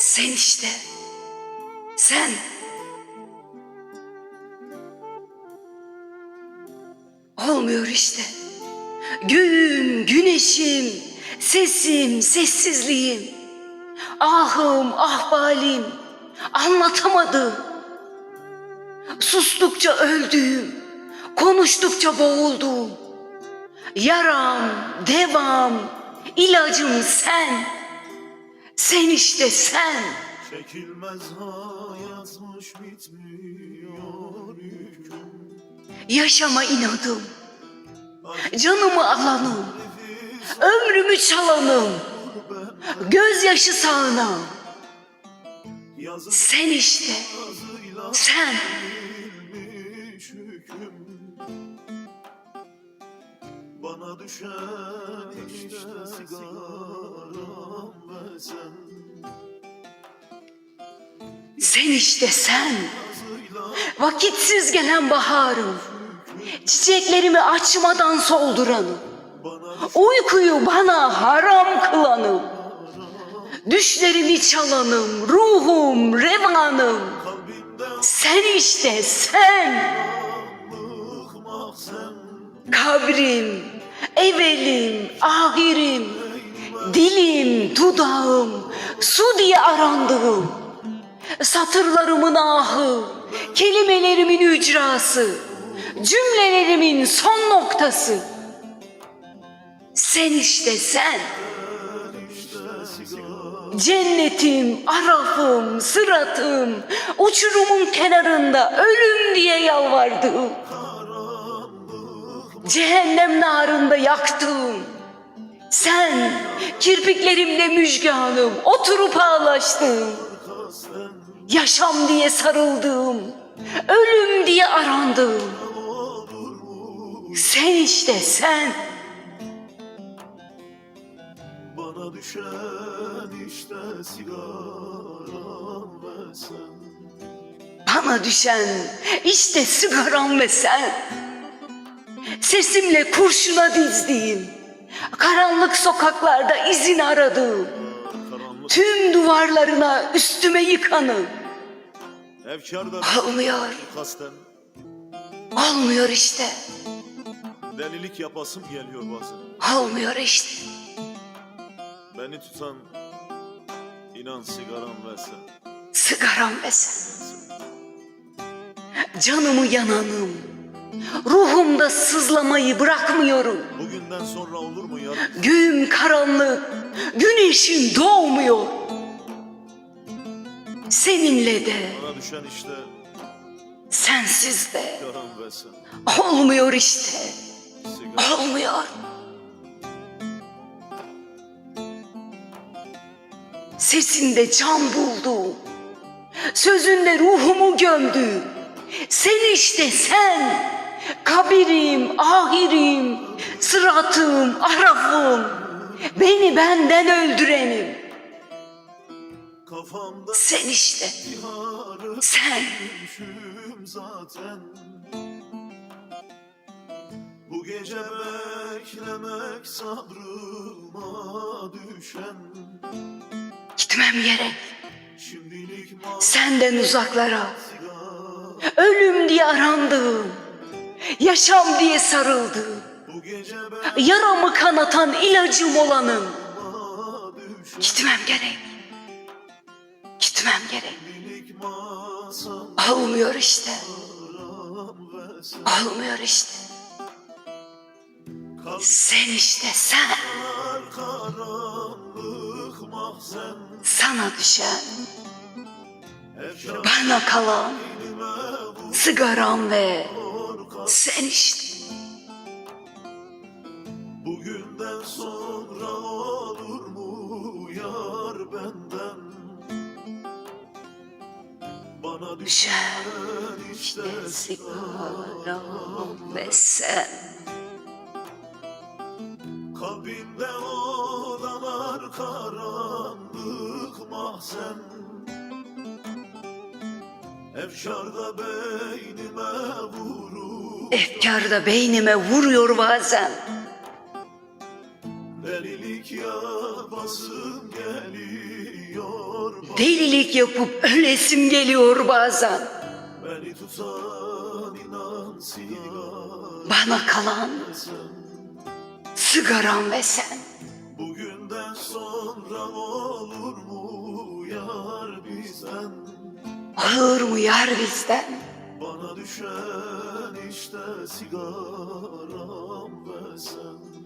Sen işte. Sen. Olmuyor işte. Göğüm, güneşim, sesim, sessizliğim. Ahım, ahvalim anlatamadım. Sustukça öldüğüm, konuştukça boğulduğum. Yaram, devam, ilacım sen. Sen işte sen. Çekilmez hayatmış bitmiyor yüküm Yaşama inadım. Canımı alanım. Ömrümü çalanım. Gözyaşı sağanım. Sen işte. Sen. hüküm Bana düşen işte sigaram ve sen işte sen. Vakitsiz gelen baharım. Çiçeklerimi açmadan solduranım. Uykuyu bana haram kılanım. Düşlerimi çalanım, ruhum, revanım. Sen işte sen Kabrim, evelim, ahirim, dilim, dudağım, su diye arandığım, satırlarımın ahı, kelimelerimin ücrası, cümlelerimin son noktası. Sen işte sen. Cennetim, arafım, sıratım, uçurumun kenarında ölüm diye yalvardığım. Cehennem narında yaktığım. Sen kirpiklerimle müjganım, oturup ağlaştığım. Yaşam diye sarıldığım, ölüm diye arandığım. Sen işte sen. Bana düşen işte sigaram ve sen Bana düşen işte sigaram ve sen. Sesimle kurşuna dizdiğim, karanlık sokaklarda izin Karanlık tüm duvarlarına üstüme yıkanım. Olmuyor, olmuyor işte, Delilik yapasım geliyor bazen. Olmuyor işte. Beni tutan inan sigaram ve sen. Sigaram ve sen. Canımı yananım, ruhumda sızlamayı bırakmıyorum. Bugünden sonra olur mu yarın Göğüm karanlık, güneşim doğmuyor. Seninle de, Bana düşen işte sensiz de sen olmuyor işte. Sigara Olmuyor. Sesinde can buldum. Sözünde ruhumu gömdüm. Sen işte sen. Kabirim, ahirim, sıratım, arafım. Beni benden öldürenim. Sen işte. Sen. Bu gece beklemek sabrıma düşen Gitmem gerek. Senden uzaklara. Ölüm diye arandığım. Yaşam diye gece Yaramı kanatan ilacım düşen Gitmem gerek. Gitmem gerek. Olmuyor işte. Olmuyor işte. Sen işte sen. Sana düşen, bana kalan sigaram ve sen işte. Bugünden sonra olur mu yar benden Bana düşen işte sigaram ve sen. Kalbimde odalar karanlık mahzen Efşarda beynime vurur Efkar da beynime vuruyor bazen. Delilik yapasım geliyor bak Delilik yapıp ölesim geliyor bazen. Beni tutan inan sigara Bana kalan sigaram ve sen. Bugünden sonra olur mu yar bizden Olur mu yar bizden? Düşen işte sigaram ve sen